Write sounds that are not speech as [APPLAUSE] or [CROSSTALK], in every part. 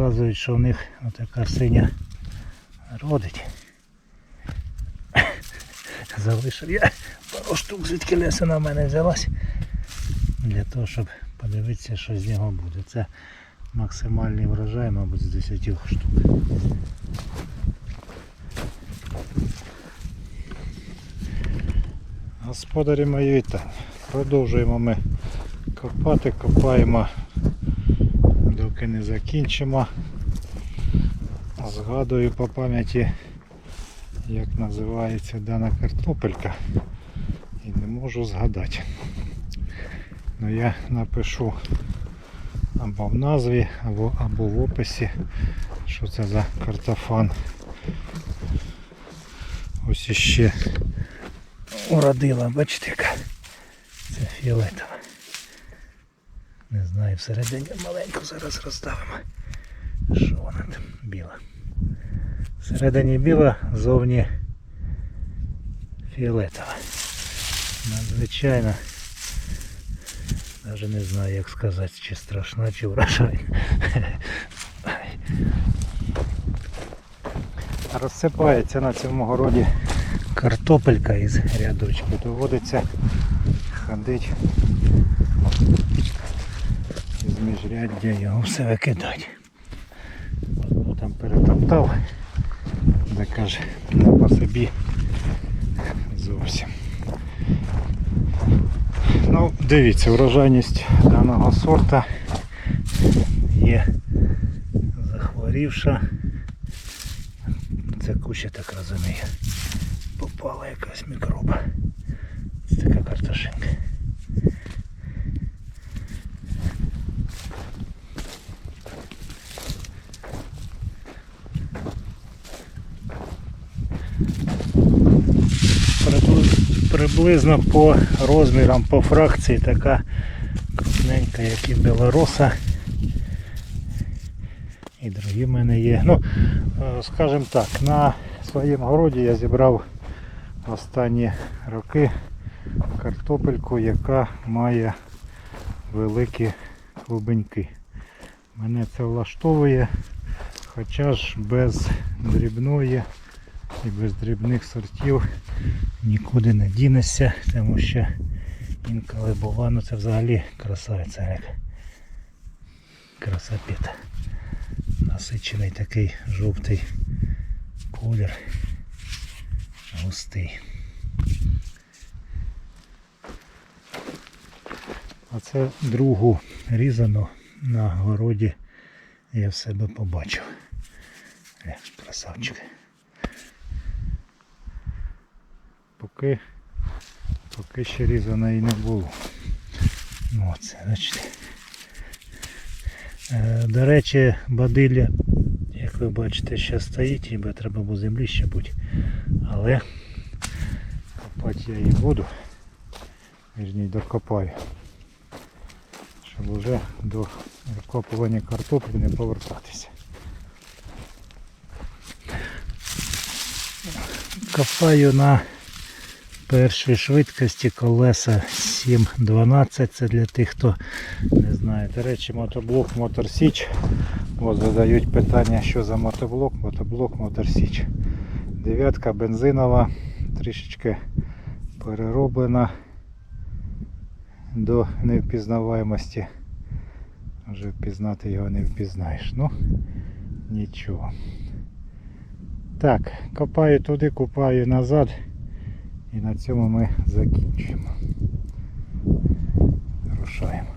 люди розказують, що в них така синя родить. Залишив я пару штук, звідки леса на мене взялась. Для того, щоб подивитися, що з нього буде. Це максимальний врожай, мабуть, з 10 штук. Господарі мої вітання. Продовжуємо ми копати, копаємо, доки не закінчимо. Згадую по пам'яті, як називається дана картопелька. І не можу згадати. Ну я напишу або в назві, або, або в описі, що це за картофан. Ось іще уродила, бачите яка. Це фіолетова. Не знаю, всередині маленьку зараз розставимо. Що вона там біла? Всередині біла, зовні фіолетова. Надзвичайно. Навіть не знаю як сказати, чи страшна, чи вражайна. Розсипається на цьому городі картопелька із рядочку. Доводиться ходити міжряддя його все викидати. От там перетоптав, де каже, не по собі зовсім. Ну, дивіться, врожайність даного сорта є захворівша. Це куща, так розумію. Попала якась мікроба. Це така картошинка. Приблизно по розмірам, по фракції така крупненька, як і білороса. І другі в мене є. Ну, е, скажімо так, на своєму городі я зібрав останні роки картопельку, яка має великі клубеньки. Мене це влаштовує, хоча ж без дрібної і без дрібних сортів нікуди не дінешся, тому що інколи бува, ну це взагалі красавиця як красопіта. Насичений такий жовтий колір, густий. Оце другу різану на городі я в себе побачив. Е, красавчик. Поки, поки ще різаної не було. Ну, оце, бачите. Е, До речі, бадилля, як ви бачите, ще стоїть, ніби треба було землі ще бути. Але копати я її буду. Вірні, докопаю. Щоб вже до викопування картоплі не повертатися. Копаю на першій швидкості колеса 7.12. Це для тих, хто не знає. До речі, мотоблок Моторсіч. От задають питання, що за мотоблок, мотоблок Моторсіч. Дев'ятка бензинова, трішечки перероблена до невпізнаваємості. Вже впізнати його не впізнаєш. Ну, нічого. Так, копаю туди, купаю назад. І на цьому ми закінчуємо. Рушаємо.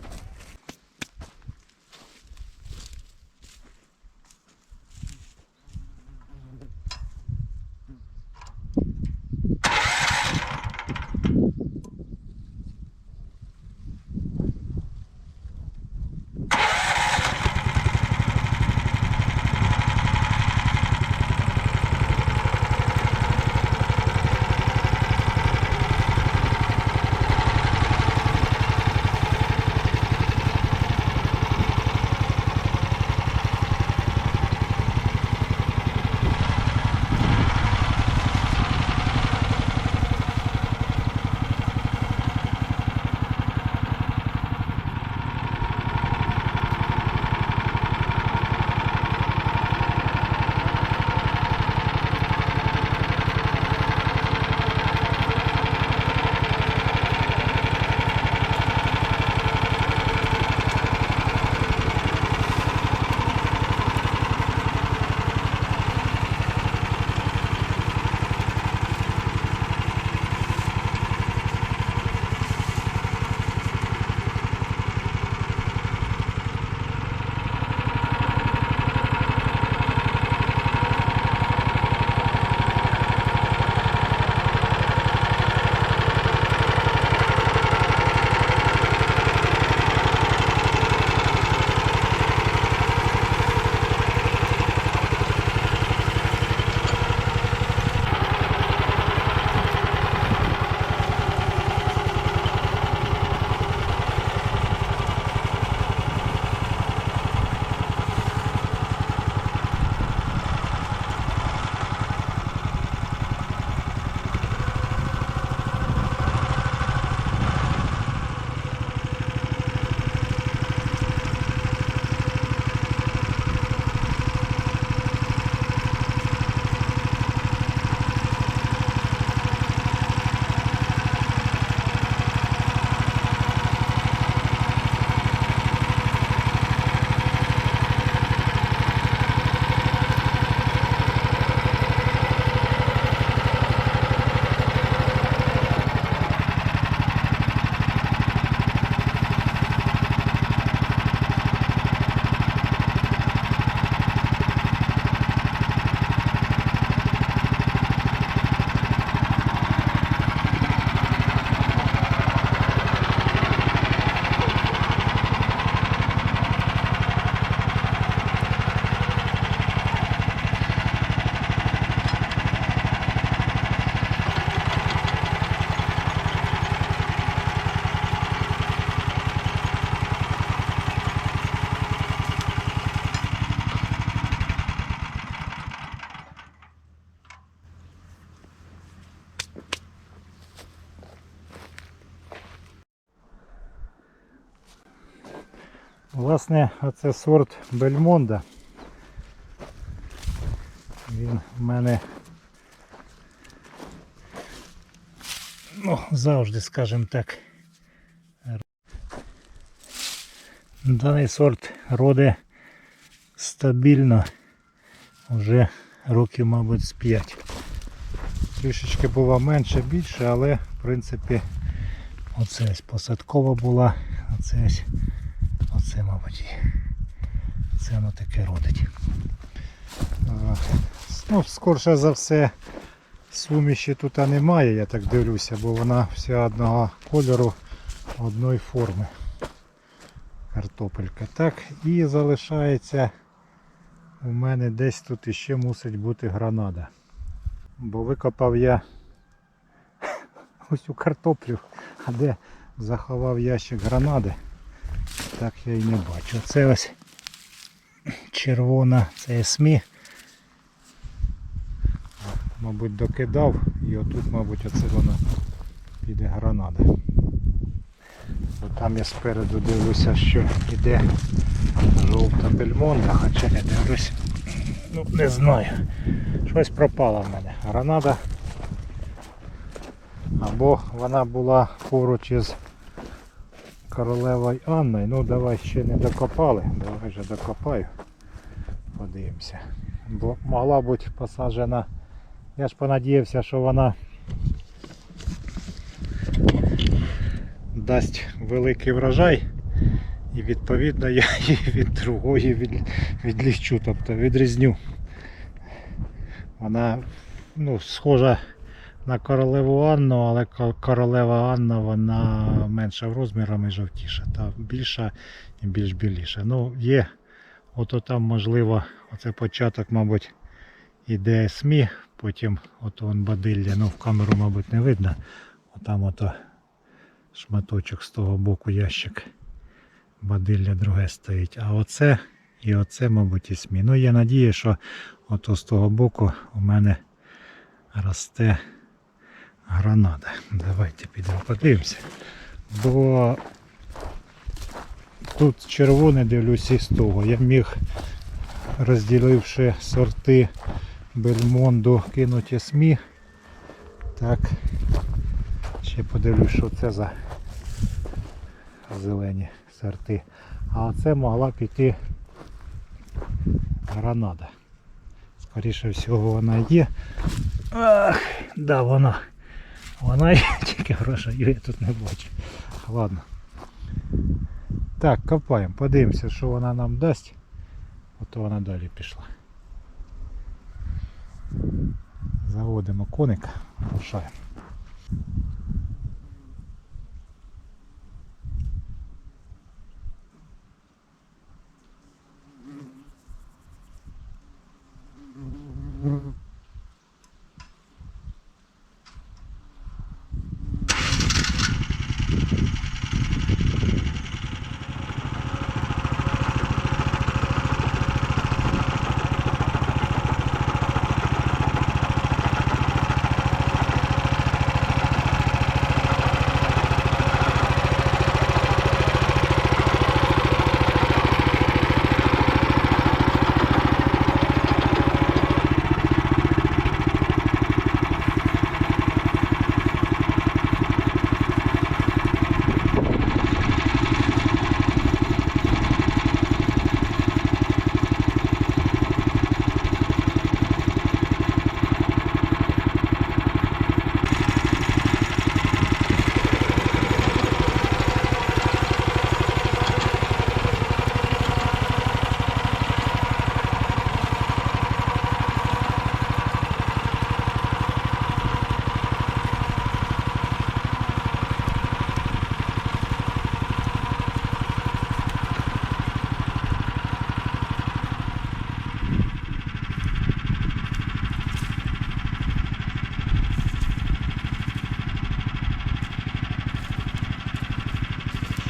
Власне, оце сорт Бельмонда. Він в мене ну, завжди, скажімо так. Даний сорт роде стабільно вже років, мабуть, з 5. Трішечки було менше, більше, але в принципі оце ось посадкова була, оце ось, оце, мабуть, це воно таке родить. Ну, скорше за все, суміші тут немає, я так дивлюся, бо вона вся одного кольору, одної форми. Картопелька. Так, і залишається у мене десь тут іще мусить бути гранада. Бо викопав я [LAUGHS] ось у картоплю, а де заховав ящик гранади, так я і не бачу. Це ось червона, це СМІ. Мабуть, докидав і отут, мабуть, оце вона піде гранада. Бо там я спереду дивлюся, що йде жовта бельмонда, хоча я дивлюсь. Ну, не знаю. Щось пропало в мене. Гранада. Або вона була поруч із королевою Анною. Ну давай ще не докопали. Давай вже докопаю. Подивимося. Бо могла бути посаджена. Я ж понадіявся, що вона дасть великий врожай. І відповідно я [LAUGHS] її від другої від, відлічу, тобто відрізню. Вона ну, схожа на королеву Анну, але королева Анна вона менша в розмірами і жовтіша. Та більша і більш біліша. Ну, є, ото там можливо, оце початок, мабуть, іде СМІ, потім ото вон бадилля, ну в камеру, мабуть, не видно. Отам ото шматочок з того боку ящик бадилля друге стоїть. А оце і оце, мабуть, і СМІ. Ну, я надію, що ото з того боку у мене росте гранада. Давайте підемо подивимося. Бо тут червоне дивлюся із того. Я міг, розділивши сорти Бельмонду, кинути СМІ. Так. Ще подивлюсь, що це за зелені сорти. А оце могла піти гранада. Скоріше всього вона є. Ах, да, вона. Вона [LAUGHS] тільки грошей я тут не бачу. Ладно. Так, копаємо, подивимося, що вона нам дасть. Ото вона далі пішла. Заводимо коника, рушаємо.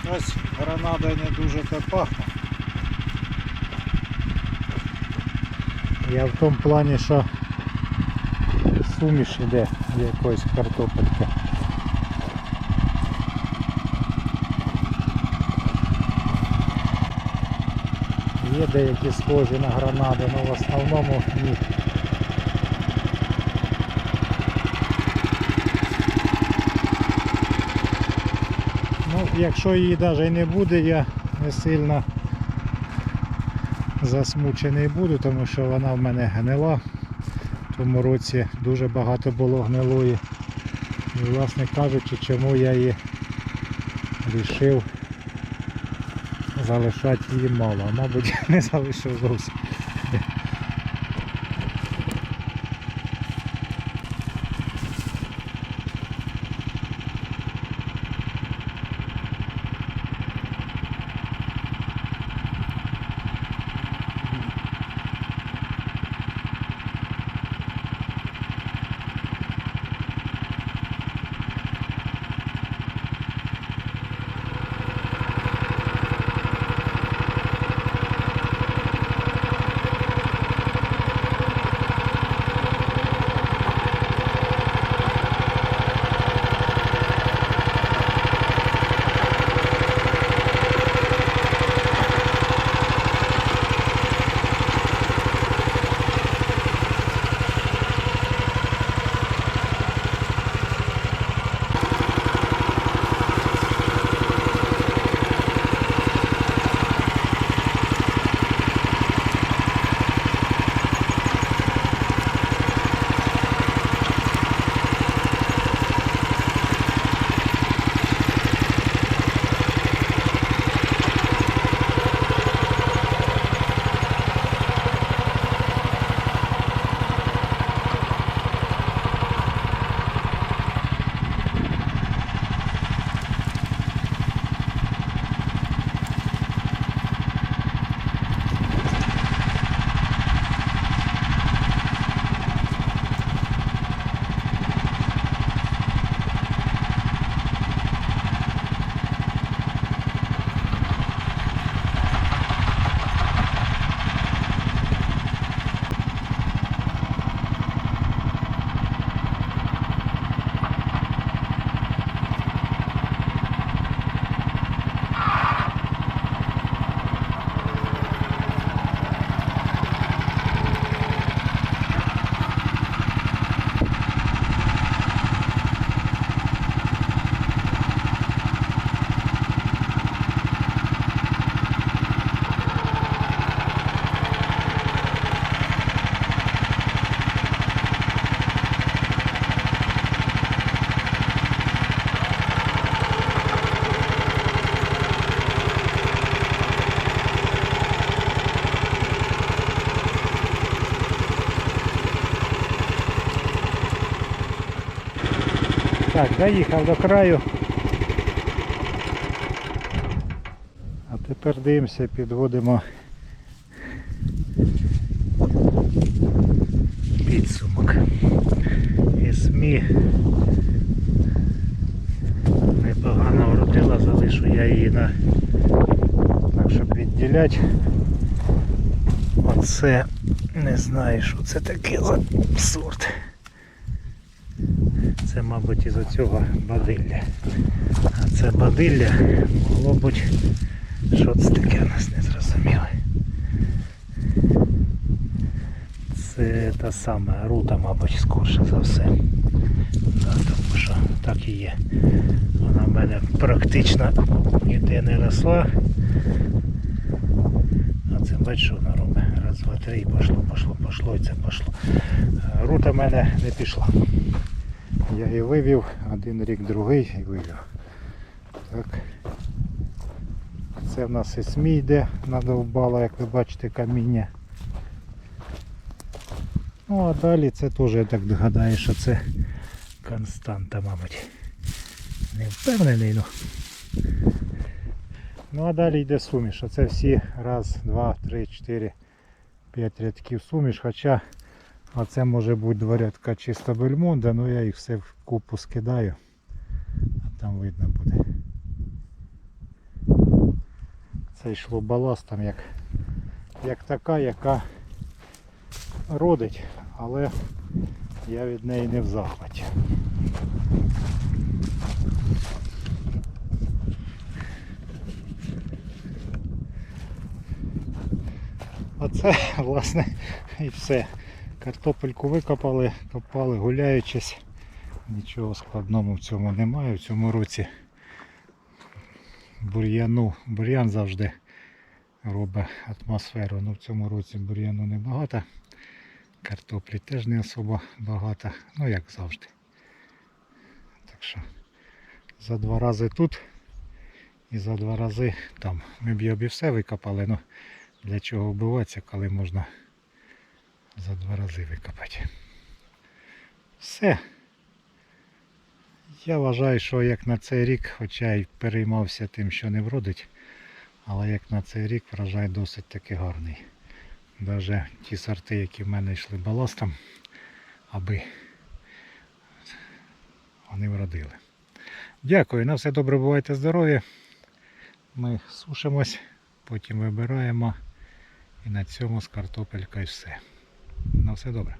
Щось гранада не дуже то пахне. Я в тому плані, що суміш іде якоїсь картопельки. є деякі схожі на гранаду, але в основному ні. Ну, якщо її навіть не буде, я не сильно засмучений буду, тому що вона в мене гнила. В тому році дуже багато було гнилої. І, власне кажучи, чому я її вирішив залишати її мало. Мабуть [LAUGHS] не залишив зовсім. Так, доїхав до краю. А тепер дивимося, підводимо підсумок. СМІ непогано вродила, залишу я її на так, щоб відділяти. Оце не знаю, що це таке за сорт. Це, мабуть, із оцього бадилля. А це бадилля могло бути. Що це таке у нас не зрозуміло. Це та сама рута, мабуть, скорше за все. Да, тому що так і є. Вона в мене практично ніде не росла. А це бачиш, що вона робить. Раз, два, три, і пошло, пошло, пошло, і це пошло. Рута в мене не пішла. Я її вивів, один рік другий і вивів. Так. Це в нас і СМІ йде, надовбало, як ви бачите, каміння. Ну а далі це теж, я так догадаю, що це константа, мабуть. Не впевнений, ну. Ну а далі йде суміш. Оце всі раз, два, три, чотири, п'ять рядків суміш, хоча а це може бути два рядка чисто бельмонда, але я їх все в купу скидаю, а там видно буде. Це йшло баластом як, як така, яка родить, але я від неї не в захваті. Це, власне, і все. Картопельку викопали, копали, гуляючись. Нічого складного в цьому немає. В цьому році бур'яну, бур'ян завжди робить атмосферу. Ну в цьому році бур'яну небагато. Картоплі теж не особо багато. Ну як завжди. Так що за два рази тут і за два рази там. Ми б і все викопали, ну для чого вбиватися, коли можна за два рази викопати. Все. Я вважаю, що як на цей рік, хоча й переймався тим, що не вродить, але як на цей рік врожай досить таки гарний. Навіть ті сорти, які в мене йшли баластом, аби вони вродили. Дякую, на все добре, бувайте здорові. Ми сушимось, потім вибираємо і на цьому з картопелькою все. На все добре.